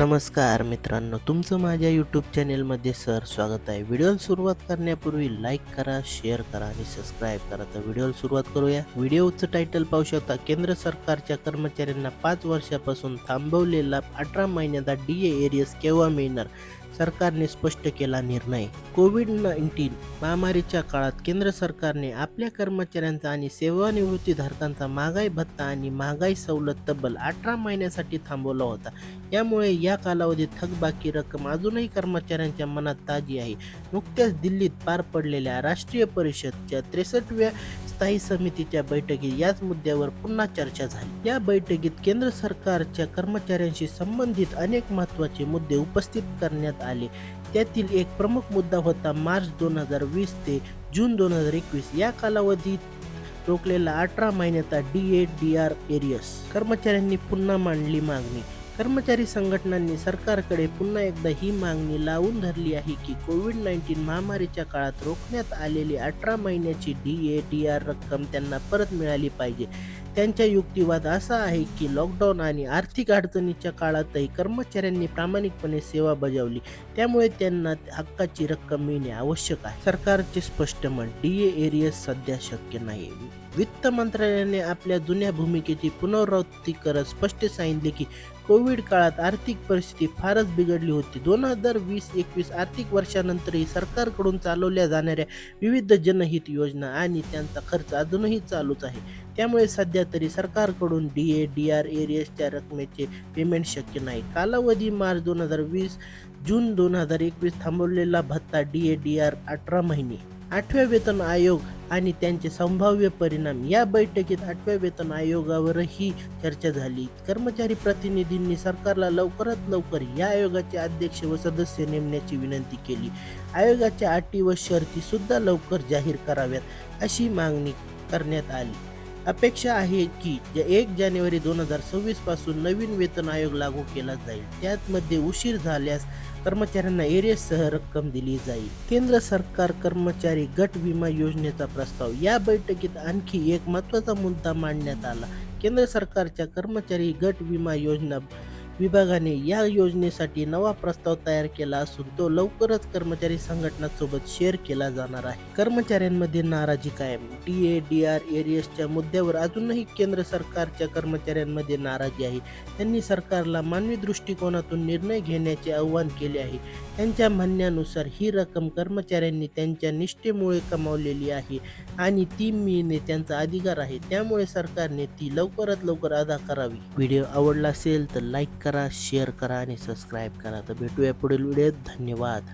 नमस्कार. मित्रांनो तुमचं माझ्या यूट्यूब चॅनेलमध्ये सर स्वागत आहे. व्हिडिओला सुरुवात करण्यापूर्वी लाईक करा शेअर करा आणि सबस्क्राईब करा. तर व्हिडिओला सुरुवात करूया. व्हिडिओचं टायटल पाहू शकता केंद्र सरकारच्या कर्मचाऱ्यांना पाच वर्षापासून थांबवलेला अठरा महिन्याचा डी ए एरियस केव्हा मिळणार? सरकारने स्पष्ट केला निर्णय. कोविड नाईन्टीन महामारीच्या काळात केंद्र सरकारने आपल्या कर्मचाऱ्यांचा आणि सेवानिवृत्तीधारकांचा महागाई भत्ता आणि महागाई सवलत तब्बल अठरा महिन्यासाठी थांबवला होता. यामुळे या कालावधीत थकबाकी रक्कम अजूनही कर्मचाऱ्यांच्या मनात ताजी आहे. नुकत्याच दिल्लीत पार पडलेल्या राष्ट्रीय परिषदच्या त्रेसष्टव्या स्थायी समितीच्या बैठकीत याच मुद्द्यावर पुन्हा चर्चा झाली. या बैठकीत केंद्र सरकारच्या कर्मचाऱ्यांशी संबंधित अनेक महत्त्वाचे मुद्दे उपस्थित करण्यात आले. त्यातील एक प्रमुख मुद्दा होता मार्च दोन हजार वीस ते जून दोन हजार एकवीस. या कालावधीत रोखलेला अठरा महिन्याचा D A D R arrears. कर्मचाऱ्यांनी पुन्हा मांडली मागणी. कर्मचारी संघटनांनी सरकारकडे पुन्हा एकदा ही मागणी लावून धरली आहे की कोविड नाईन्टीन महामारीच्या काळात रोखण्यात आलेली अठरा महिन्याची डी ए डी आर रक्कम त्यांना परत मिळाली पाहिजे. त्यांचा युक्तिवाद असा आहे की लॉकडाऊन आणि आर्थिक अडचणीच्या काळातही कर्मचाऱ्यांनी प्रामाणिकपणे सेवा बजावली. त्यामुळे त्यांना हक्काची रक्कम मिळणे आवश्यक आहे. सरकारचे स्पष्ट मत डी ए एरियस सध्या शक्य नाही वित्त मंत्रालयाने आपल्या जुन्या भूमिकेची पुनरावृत्ती करत स्पष्ट सांगितले की कोविड काळात आर्थिक परिस्थिती फारच बिघडली होती. दोन हजार वीस एकवीस आर्थिक वर्षानंतरही सरकारकडून चालवल्या जाणाऱ्या विविध जनहित योजना आणि त्यांचा खर्च अजूनही चालूच आहे. त्यामुळे सध्या तरी सरकारकडून डी ए डी आर एरियसच्या रकमेचे पेमेंट शक्य नाही. कालावधी मार्च दोन हजार वीस जून दोन हजार एकवीस थांबवलेला भत्ता डी ए डी आर अठरा महिने आठव्या वेतन आयोग आणि त्यांचे संभाव्य परिणाम या बैठकीत आठव्या वेतन आयोगावरही चर्चा झाली. कर्मचारी प्रतिनिधींनी सरकारला लवकरात लवकर या आयोगाचे अध्यक्ष व सदस्य नेमण्याची विनंती केली. आयोगाच्या अटी व शर्ती सुद्धा लवकर जाहीर कराव्यात अशी मागणी करण्यात आली. अपेक्षा आहे की ज- एक जानेवारी दोन हजार सव्वीसपासून नवीन वेतन आयोग लागू केला जाईल. त्यामध्ये उशीर झाल्यास कर्मचाऱ्यांना एरियससह रक्कम दिली जाईल. केंद्र सरकार कर्मचारी गट विमा योजनेचा प्रस्ताव या बैठकीत आणखी एक महत्त्वाचा मुद्दा मांडण्यात आला. केंद्र सरकारच्या कर्मचारी गट विमा योजना विभागाने या योजनेसाठी नवा प्रस्ताव तयार केला असून तो लवकरच कर्मचारी संघटनांसोबत शेअर केला जाणार आहे. कर्मचाऱ्यांमध्ये नाराजी कायम. डी ए डी आर एरियसच्या मुद्द्यावर अजूनही केंद्र सरकारच्या कर्मचाऱ्यांमध्ये नाराजी आहे. त्यांनी सरकारला मानवी दृष्टिकोनातून निर्णय घेण्याचे आवाहन केले आहे. त्यांच्या म्हणण्यानुसार ही रक्कम कर्मचाऱ्यांनी त्यांच्या निष्ठेमुळे कमावलेली आहे आणि ती मिळणे त्यांचा अधिकार आहे. त्यामुळे सरकारने ती लवकरात लवकर अदा करावी. व्हिडिओ आवडला असेल तर लाईक करा शेअर करा आणि सबस्क्राईब करा. तर भेटूया पुढील व्हिडिओत धन्यवाद.